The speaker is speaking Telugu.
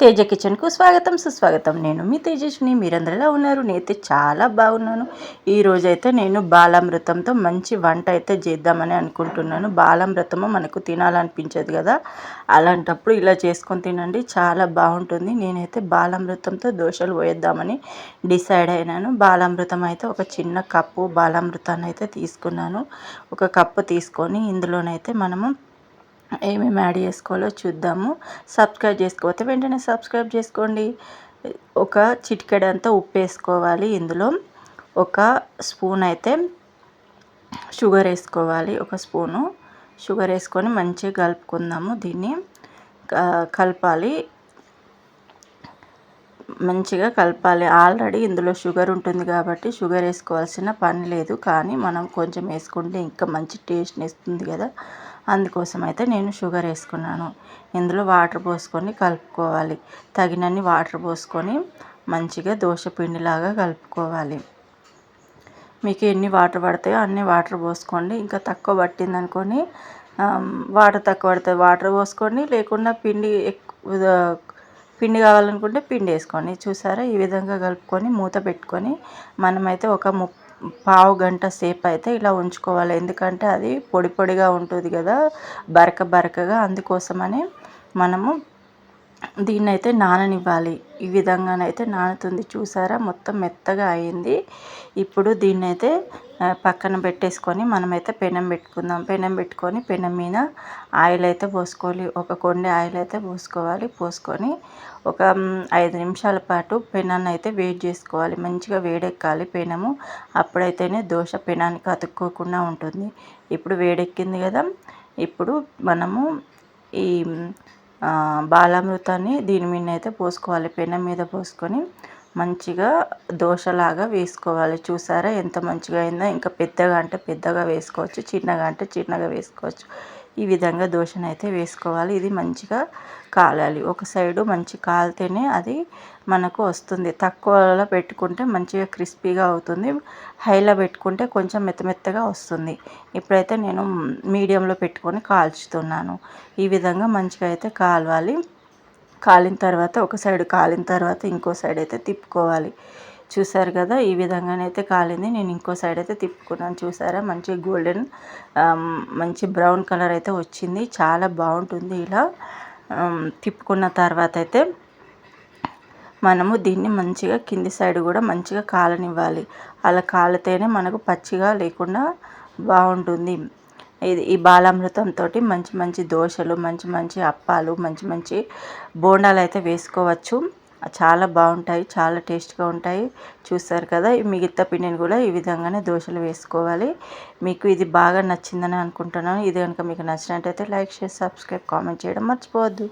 తేజ కిచెన్కు స్వాగతం సుస్వాగతం. నేను మీ తేజస్విని. మీరందరిలా ఉన్నారు. నేనైతే చాలా బాగున్నాను. ఈరోజైతే నేను బాలామృతంతో మంచి వంట అయితే చేద్దామని అనుకుంటున్నాను. బాలామృతము మనకు తినాలనిపించదు కదా. అలాంటప్పుడు ఇలా చేసుకొని తినండి. చాలా బాగుంటుంది. నేనైతే బాలామృతంతో దోశలు పోయేద్దామని డిసైడ్ అయినాను. బాలామృతం అయితే ఒక చిన్న కప్పు బాలామృతాన్ని అయితే తీసుకున్నాను. ఒక కప్పు తీసుకొని ఇందులోనైతే మనము ఏమేమి యాడ్ చేసుకోవాలో చూద్దాము. సబ్స్క్రైబ్ చేసుకోకపోతే వెంటనే సబ్స్క్రైబ్ చేసుకోండి. ఒక చిటికెడంతా ఉప్పు వేసుకోవాలి ఇందులో. ఒక స్పూన్ అయితే షుగర్ వేసుకోవాలి. ఒక స్పూను షుగర్ వేసుకొని మంచిగా కలుపుకుందాము దీన్ని. కలపాలి. మంచిగా కలపాలి. ఆల్రెడీ ఇందులో షుగర్ ఉంటుంది కాబట్టి షుగర్ వేసుకోవాల్సిన పని లేదు. కానీ మనం కొంచెం వేసుకుంటే ఇంకా మంచి టేస్ట్ని ఇస్తుంది కదా. అందుకోసం అయితే నేను షుగర్ వేసుకున్నాను. ఇందులో వాటర్ పోసుకొని కలుపుకోవాలి. తగినన్ని వాటర్ పోసుకొని మంచిగా దోశ పిండిలాగా కలుపుకోవాలి. మీకు ఎన్ని వాటర్ పడతాయో అన్ని వాటర్ పోసుకోండి. ఇంకా తక్కువ పట్టింది అనుకొని వాటర్ తక్కువ పడుతుంది వాటర్ పోసుకోండి లేకుండా పిండి ఎక్కువ పిండి కావాలనుకుంటే పిండి వేసుకోండి చూసారా? ఈ విధంగా కలుపుకొని మూత పెట్టుకొని మనమైతే ఒక ము పావు గంట సేపు అయితే ఇలా ఉంచుకోవాలి. ఎందుకంటే అది పొడి పొడిగా ఉంటుంది కదా బరక బరకగా. అందుకోసమని మనము దీన్ని అయితే నాననివ్వాలి. ఈ విధంగానైతే నానుతుంది. చూసారా? మొత్తం మెత్తగా అయింది. ఇప్పుడు దీన్నైతే పక్కన పెట్టేసుకొని మనమైతే పెనం పెట్టుకుందాం. పెనం పెట్టుకొని పెనం మీద ఆయిల్ అయితే పోసుకోవాలి. ఒక కొండ ఆయిల్ అయితే పోసుకోవాలి. పోసుకొని ఒక ఐదు నిమిషాల పాటు పెనాన్ని అయితే వేడి చేసుకోవాలి. మంచిగా వేడెక్కాలి పెనము. అప్పుడైతేనే దోశ పెనానికి అతుక్కోకుండా ఉంటుంది. ఇప్పుడు వేడెక్కింది కదా ఇప్పుడు మనము ఈ బాలామృతాన్ని దీని మీద అయితే పోసుకోవాలి. పెనం మీద పోసుకొని మంచిగా దోశలాగా వేసుకోవాలి. చూసారా? ఎంత మంచిగా అయిందో. ఇంకా పెద్దగా అంటే పెద్దగా వేసుకోవచ్చు. చిన్నగా అంటే చిన్నగా వేసుకోవచ్చు. ఈ విధంగా దోశను అయితే వేసుకోవాలి. ఇది మంచిగా కాలాలి. ఒక సైడు మంచి కాలితేనే అది మనకు వస్తుంది. తక్కువలో పెట్టుకుంటే మంచిగా క్రిస్పీగా అవుతుంది. హైలో పెట్టుకుంటే కొంచెం మెత్తమెత్తగా వస్తుంది. ఇప్పుడైతే నేను మీడియంలో పెట్టుకొని కాల్చుతున్నాను. ఈ విధంగా మంచిగా అయితే కాలవాలి. కాలిన తర్వాత ఒక సైడ్ కాలిన తర్వాత ఇంకో సైడ్ అయితే తిప్పుకోవాలి. చూసారు కదా ఈ విధంగానైతే కాలింది. నేను ఇంకో సైడ్ అయితే తిప్పుకున్నాను. చూసారా మంచి గోల్డెన్ మంచి బ్రౌన్ కలర్ అయితే వచ్చింది. చాలా బాగుంటుంది ఇలా. తిప్పుకున్న తర్వాత అయితే మనము దీన్ని మంచిగా కింది సైడ్ కూడా మంచిగా కాలనివ్వాలి. అలా కాలితేనే మనకు పచ్చిగా లేకుండా బాగుంటుంది. ఇది ఈ బాలామృతంతో మంచి మంచి దోశలు మంచి మంచి అప్పాలు మంచి మంచి బోండాలు అయితే వేసుకోవచ్చు. చాలా బాగుంటాయి చాలా టేస్ట్గా ఉంటాయి. చూస్తారు కదా ఈ మిగతా పిండిని కూడా ఈ విధంగానే దోశలు వేసుకోవాలి. మీకు ఇది బాగా నచ్చిందని అనుకుంటున్నాను. ఇది కనుక మీకు నచ్చినట్టయితే లైక్ షేర్ సబ్స్క్రైబ్ కామెంట్ చేయడం మర్చిపోవద్దు.